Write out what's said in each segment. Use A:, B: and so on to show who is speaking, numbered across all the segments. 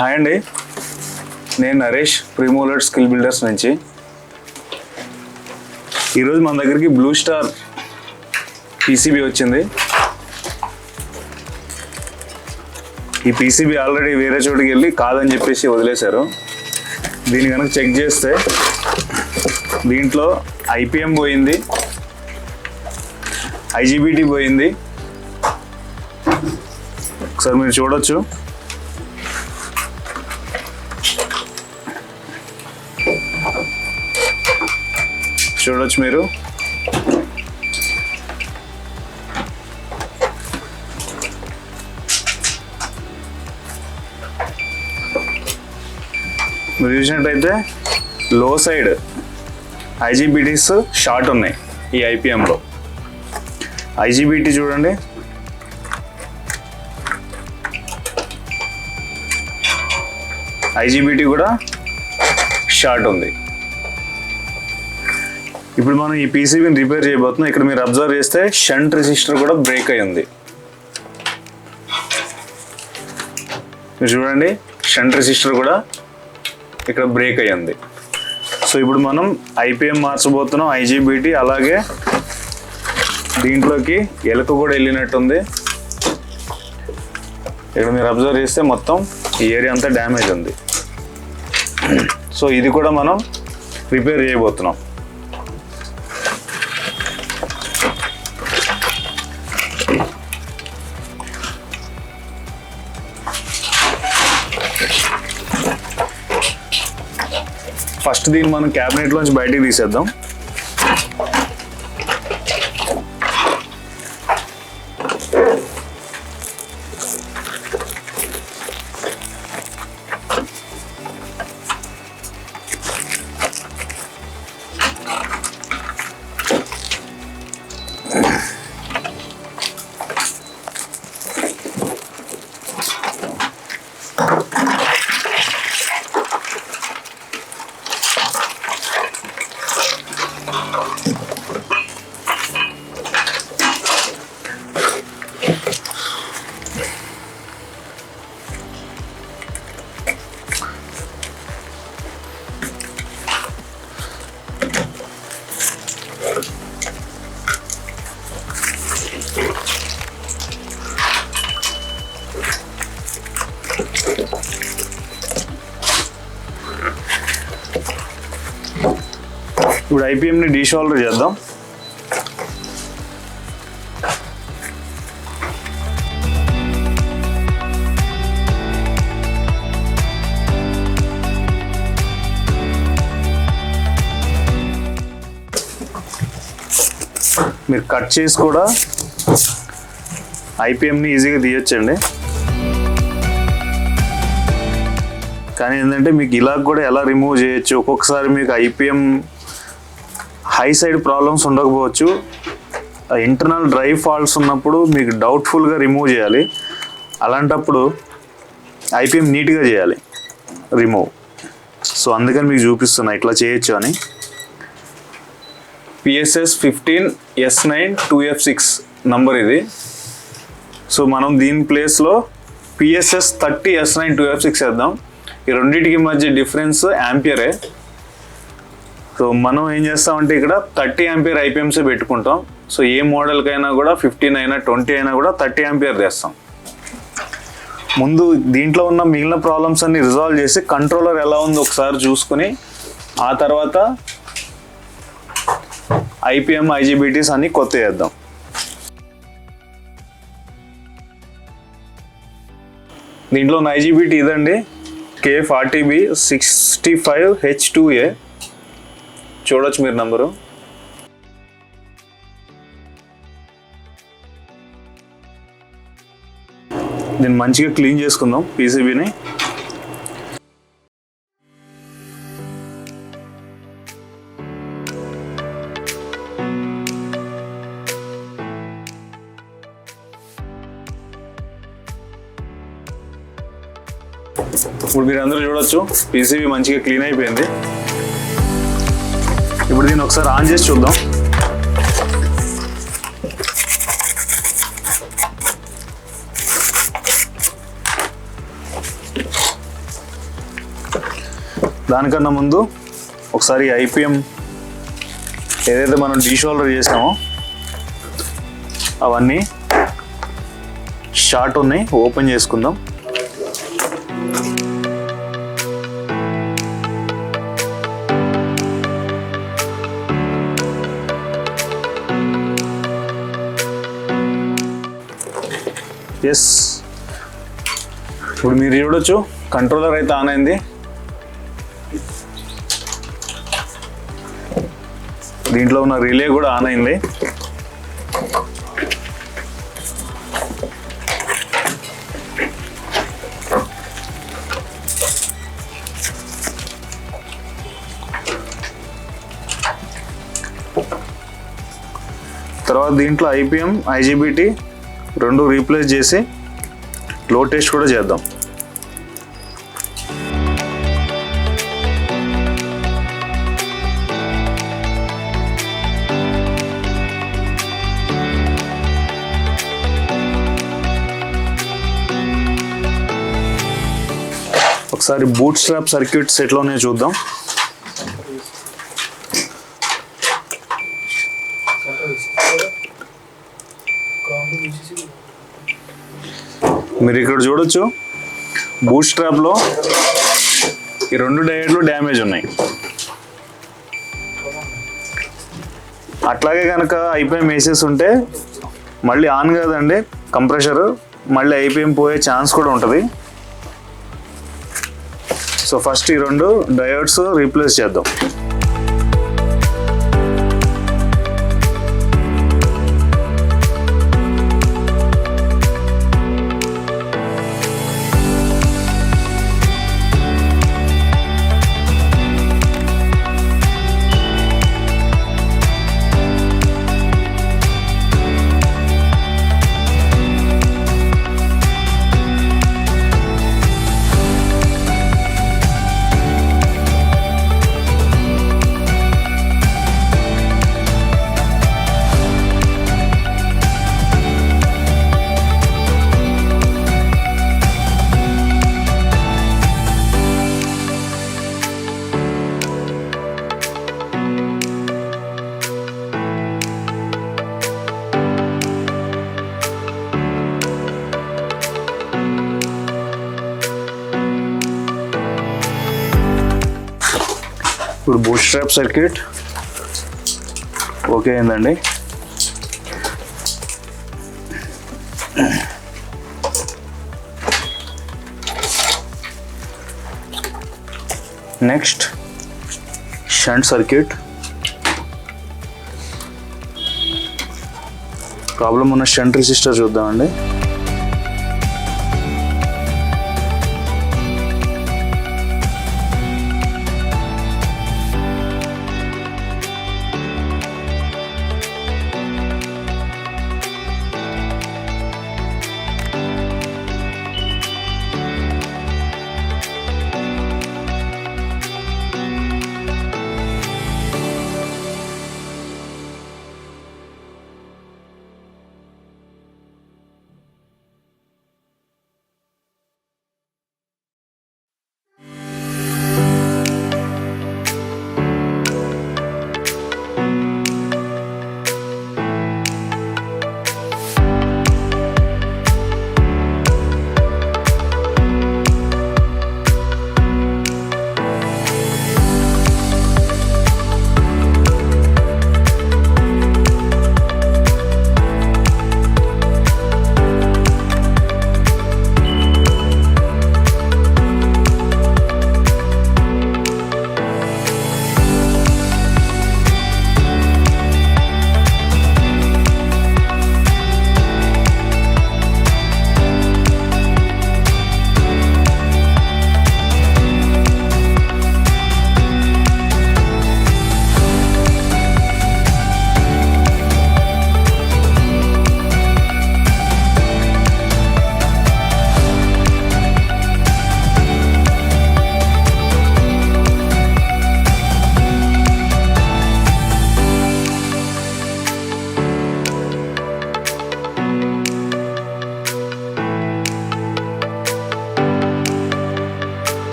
A: Hi అండి. నేను Naresh ప్రిమోలర్ skill builders నుంచి. ఈరోజు మన దగ్గరికి బ్లూ స్టార్ పీసీబీ వచ్చింది. ఈ పీసీబీ ఆల్రెడీ వేరే చోటుకి వెళ్ళి కాదని చెప్పేసి వదిలేశారు. దీన్ని కనుక చెక్ చేస్తే దీంట్లో ఐపీఎం పోయింది. ఐజీబీటీ పోయింది. ఒకసారి మీరు చూడొచ్చు. చూడొచ్చు మీరు. మీరు చూసినట్టయితే లో సైడ్ ఐజీబీటీస్ షార్ట్ ఉన్నాయి ఈ ఐపీఎంలో. ఐజీబీటీ చూడండి. ఐజీబీటీ కూడా షార్ట్ ఉంది. ఇప్పుడు మనం ఈ పీసీబీని రిపేర్ చేయబోతున్నాం. ఇక్కడ మీరు అబ్జర్వ్ చేస్తే షంట్ రెసిస్టర్ కూడా బ్రేక్ అయింది మీరు చూడండి షంట్ రెసిస్టర్ కూడా ఇక్కడ బ్రేక్ అయ్యింది. సో ఇప్పుడు మనం ఐపీఎం మార్చబోతున్నాం ఐజీబీటీ. అలాగే దీంట్లోకి ఎలుక కూడా వెళ్ళినట్టుంది. ఇక్కడ మీరు అబ్జర్వ్ చేస్తే మొత్తం ఈ ఏరియా అంతా డ్యామేజ్ ఉంది. సో ఇది కూడా మనం రిపేర్ చేయబోతున్నాం. ఫస్ట్ దీన్ని మనం క్యాబినెట్ లోంచి బయటికి తీసేద్దాం. ఐపీఎంని డీషోల్డర్ చేద్దాం. మీరు కట్ చేసి కూడా ఐపీఎంని ఈజీగా తీయొచ్చండి. కానీ ఏంటంటే మీకు ఇలా కూడా ఎలా రిమూవ్ చేయొచ్చు? ఒక్కొక్కసారి మీకు ఐపీఎం హై సైడ్ ప్రాబ్లమ్స్ ఉండకపోవచ్చు. ఇంటర్నల్ డ్రైవ్ ఫాల్ట్స్ ఉన్నప్పుడు మీకు డౌట్ఫుల్గా రిమూవ్ చేయాలి. అలాంటప్పుడు ఐపీఎం నీట్గా చేయాలి. రిమూవ్ సో అందుకని మీకు చూపిస్తున్నా ఇట్లా చేయొచ్చు అని. PSS fifteen S nine two F six number ఇది. సో మనం దీని ప్లేస్లో PSS thirty S nine two F six వేద్దాం. ఈ రెండింటికి మధ్య డిఫరెన్స్ యాంపియరే సో మనం ఏం చేస్తామంటే ఇక్కడ థర్టీ యాంపియర్ ఐపీఎంసీ పెట్టుకుంటాం. సో ఏ మోడల్కైనా కూడా ఫిఫ్టీన్ అయినా ట్వంటీ అయినా కూడా థర్టీ యాంపియర్ తెస్తాం. ముందు దీంట్లో ఉన్న మిగిలిన ప్రాబ్లమ్స్ అన్ని రిజాల్వ్ చేసి కంట్రోలర్ ఎలా ఉందో ఒకసారి చూసుకుని ఆ తర్వాత ఐపీఎం ఐజీబీటీస్ అన్ని కొత్త చేద్దాం. దీంట్లో ఉన్న ఐజీబీటీ ఇదండి. K forty B sixty five H two A. చూడొచ్చు మీరు నంబరు. దీన్ని మంచిగా క్లీన్ చేసుకుందాం పీసీబీని. ఇప్పుడు మీరు అందరూ చూడొచ్చు పీసీబీ మంచిగా క్లీన్ అయిపోయింది. ఇప్పుడు దీన్ని ఒకసారి ఆన్ చేసి చూద్దాం. దానికన్నా ముందు ఒకసారి ఐపీఎం ఏదైతే మనం డీషోల్డర్ చేసామో అవన్నీ షార్ట్ ఉన్నాయి ఓపెన్ చేసుకుందాం. ఎస్ ఇప్పుడు మీరు చూడొచ్చు. కంట్రోలర్ అయితే ఆన్ అయింది. దీంట్లో ఉన్న రిలే కూడా ఆన్ అయింది. తర్వాత దీంట్లో ఐపీఎం ఐజీబీటీ రెండు రీప్లేస్ చేసి లో టెస్ట్ కూడా చేద్దాం. ఒకసారి బూట్ స్ట్రాప్ సర్క్యూట్స్ ఎట్లా ఉన్నాయో చూద్దాం. మీరు ఇక్కడ చూడొచ్చు. బూట్ స్ట్రాప్లో ఈ రెండు డయట్లు డ్యామేజ్ ఉన్నాయి. అట్లాగే కనుక ఐపీఎం వేసేసి ఉంటే మళ్ళీ ఆన్ కాదండి కంప్రెషర్ మళ్ళీ ఐపీఎం పోయే ఛాన్స్ కూడా ఉంటుంది. సో ఫస్ట్ ఈ రెండు డయోడ్స్ రీప్లేస్ చేద్దాం. ఇప్పుడు బూట్ స్ట్రాప్ సర్క్యూట్ ఓకే అయిందండి నెక్స్ట్ షంట్ సర్క్యూట్ ప్రాబ్లం ఉన్న షంట్ రెసిస్టర్ చూద్దామండి.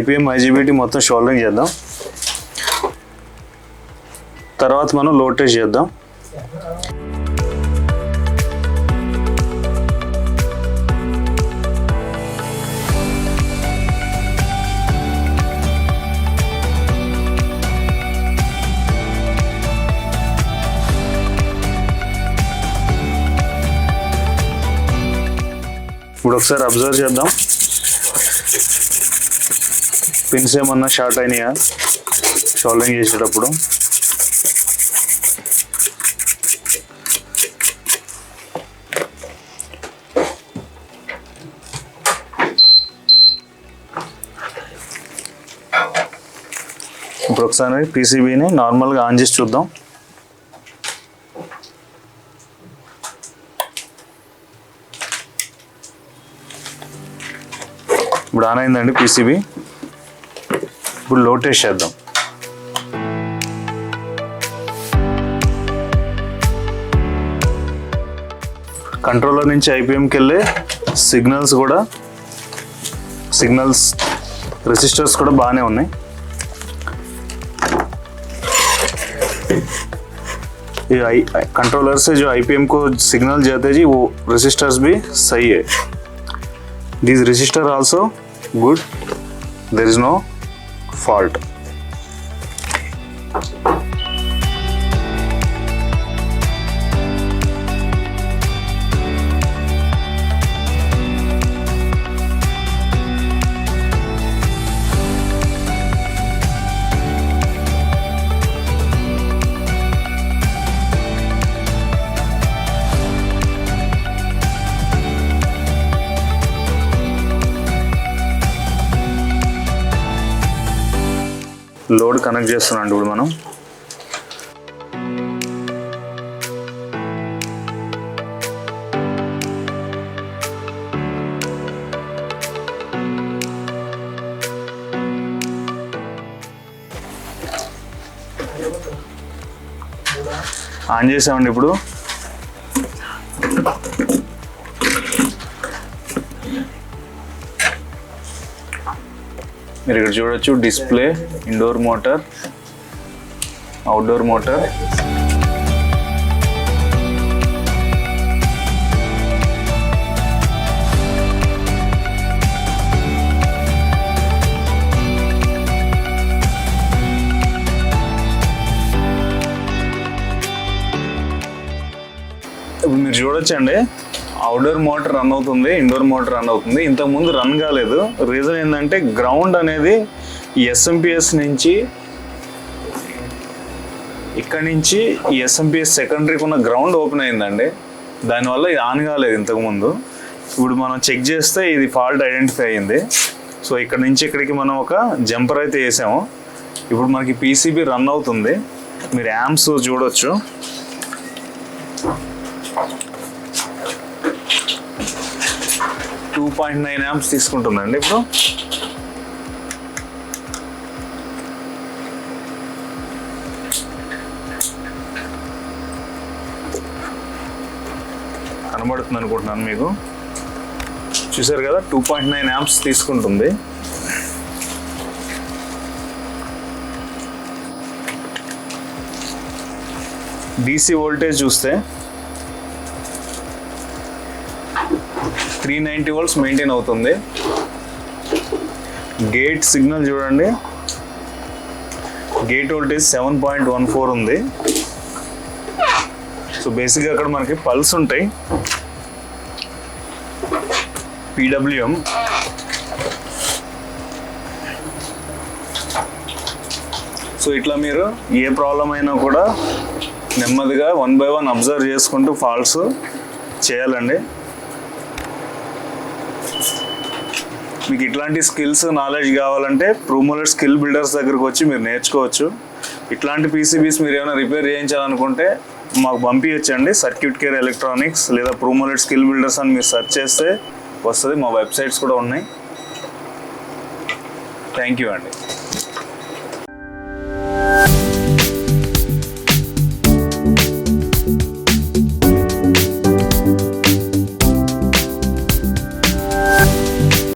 A: ఐపీఎం ఐజీబీటీ మొత్తం షోల్డరింగ్ చేద్దాం. తర్వాత మనం లోడ్ టెస్ట్ చేద్దాం. ఇప్పుడు ఒకసారి అబ్జర్వ్ చేద్దాం. పిన్స్ ఏమన్నా షార్ట్ అయినాయా? షోల్డరింగ్ చేసేటప్పుడు. ఇప్పుడు ఒకసారి పీసీబీని నార్మల్గా ఆన్ చేసి చూద్దాం. ఇప్పుడు ఆన్ అయిందండి పీసీబీ ఇప్పుడు లోడ్ టెస్ట్ చేద్దాం కంట్రోలర్ నుంచి ఐపీఎంకి వెళ్ళే సిగ్నల్స్ కూడా సిగ్నల్స్ రెసిస్టర్స్ కూడా బాగానే ఉన్నాయి ये आई कंट्रोलर से जो आईपीएम को सिग्नल जाते हैं जी वो रेसिस्टर्स भी सही है these resistor also good there is no fault. Load connect చేస్తున్నాం ఇప్పుడు మనం. ఆన్ చేసామండి ఇప్పుడు. మీరు ఇక్కడ చూడొచ్చు display indoor motor outdoor motor ఇప్పుడు మీరు చూడొచ్చండి. అవుట్డోర్ మోటార్ రన్ అవుతుంది ఇండోర్ మోటార్ రన్ అవుతుంది. ఇంతకుముందు రన్ కాలేదు. రీజన్ ఏంటంటే గ్రౌండ్ అనేది ఎస్ఎంపిఎస్ నుంచి ఇక్కడ నుంచి ఈ ఎస్ఎంపిఎస్ సెకండరీకి ఉన్న గ్రౌండ్ ఓపెన్ అయిందండి. దానివల్ల ఇది ఆన్ కాలేదు ఇంతకుముందు ఇప్పుడు మనం చెక్ చేస్తే ఇది ఫాల్ట్ ఐడెంటిఫై అయింది. సో ఇక్కడ నుంచి ఇక్కడికి మనం ఒక జంపర్ అయితే వేసాము. ఇప్పుడు మనకి పీసీబీ రన్ అవుతుంది. మీరు యామ్స్ చూడొచ్చు. పాయింట్ నైన్ యాంప్స్ తీసుకుంటుందండి ఇప్పుడు. కనబడుతుంది అనుకుంటున్నాను మీకు. చూసారు కదా టూ పాయింట్ నైన్ యాంప్స్ తీసుకుంటుంది. డీసీ వోల్టేజ్ చూస్తే త్రీ నైంటీ వోల్ట్స్ మెయింటైన్ అవుతుంది. గేట్ సిగ్నల్ చూడండి. Gate voltage seven point one four ఉంది. సో బేసిక్గా అక్కడ మనకి పల్స్ ఉంటాయి. పీడబ్ల్యూఎం. సో ఇట్లా మీరు ఏ ప్రాబ్లం అయినా కూడా నెమ్మదిగా వన్ బై వన్ అబ్జర్వ్ చేసుకుంటూ ఫాల్స్ చేయాలండి. మీకు ఇట్లాంటి స్కిల్స్ నాలెడ్జ్ కావాలంటే ప్రూమోలర్ స్కిల్ బిల్డర్స్ దగ్గరకు వచ్చి మీరు నేర్చుకోవచ్చు. ఇట్లాంటి పీసీబీస్ మీరు ఏమైనా రిపేర్ చేయించాలనుకుంటే మాకు పంపించండి సర్క్యూట్ కేర్ ఎలక్ట్రానిక్స్ లేదా ప్రూమోలెట్ స్కిల్ బిల్డర్స్ అని మీరు సెర్చ్ చేస్తే వస్తుంది. మా వెబ్సైట్స్ కూడా ఉన్నాయి. థ్యాంక్ యూ అండి.